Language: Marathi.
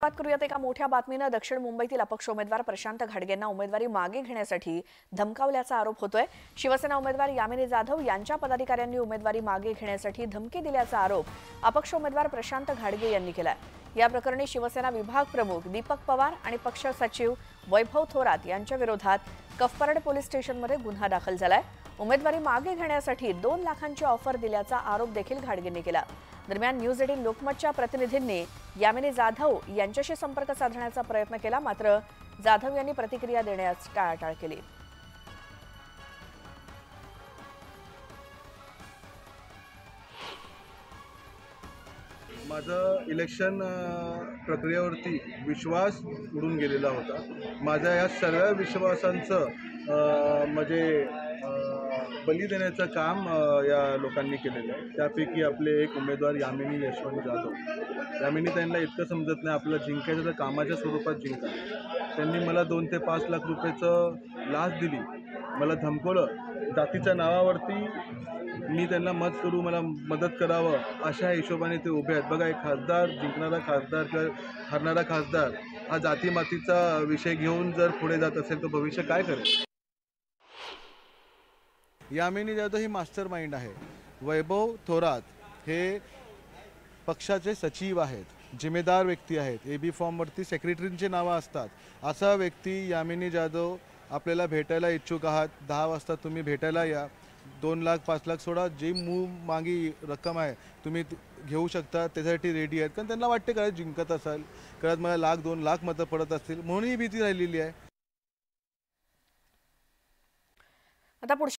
सुरुवात करूयात एका मोठ्या बातमीनं दक्षिण मुंबईतील अपक्ष उमेदवार प्रशांत घाडगेंना उमेदवारी मागे घेण्यासाठी धमकावल्याचा आरोप होतोय. शिवसेना उमेदवार यामिनी जाधव यांच्या पदाधिकाऱ्यांनी उमेदवारी मागे घेण्यासाठी धमकी दिल्याचा आरोप अपक्ष उमेदवार प्रशांत घाडगे यांनी केलाय. या प्रकरणी शिवसेना विभाग प्रमुख दीपक पवार आणि पक्ष सचिव वैभव थोरात यांच्या विरोधात कफपरड पोलीस स्टेशनमध्ये गुन्हा दाखल झालाय. उमेदवारी मागे घेण्यासाठी दोन लाखांची ऑफर दिल्याचा आरोप देखील घाडगेंनी केला. दरम्यान न्यूज एटीन लोकमतच्या प्रतिनिधींनी यामिनी जाधव यांच्याशी संपर्क साधण्याचा प्रयत्न केला मात्र जाधव यांनी प्रतिक्रिया देण्यास टाळाटाळ केली. माझं इलेक्शन प्रक्रियेवरती विश्वास उडून गेलेला होता. माझ्या या सगळ्या विश्वासांचं म्हणजे बली देण्याचं काम या लोकांनी केलेलं आहे. त्यापैकी आपले एक उमेदवार यामिनी यशवंत जाधव. यामिनी त्यांना इतकं समजत नाही आपलं जिंकायचं तर कामाच्या स्वरूपात जिंका. त्यांनी मला दोन ते पाच लाख रुपयाचं लाच दिली. मला धमकवलं जातीच्या नावावरती मी त्यांना मत करू मला मदत करावं अशा हिशोबाने ते उभे आहेत. बघा एक खासदार जिंकणारा खासदार किंवा हरणारा खासदार हा जाती मातीचा विषय घेऊन जर पुढे जात असेल तर भविष्य काय करेल? यामिनी जाधव ही मास्टर माइंड आहे. वैभव थोरात हे पक्षाचे सचिव आहेत जिम्मेदार व्यक्ती आहेत. ए बी फॉर्मवरती सेक्रेटरींची नावं असतात. असा व्यक्ती यामिनी जाधव आपल्याला भेटायला इच्छुक आहात दहा वाजता तुम्ही भेटायला या. दोन लाख पाच लाख सोडा जी मू मागी रक्कम आहे तुम्ही घेऊ शकता त्यासाठी रेडी आहेत. कारण त्यांना वाटते कदाचित जिंकत असाल कळत मला लाख दोन लाख मतं पडत असतील म्हणून ही भीती राहिलेली आहे. आता पुढच्या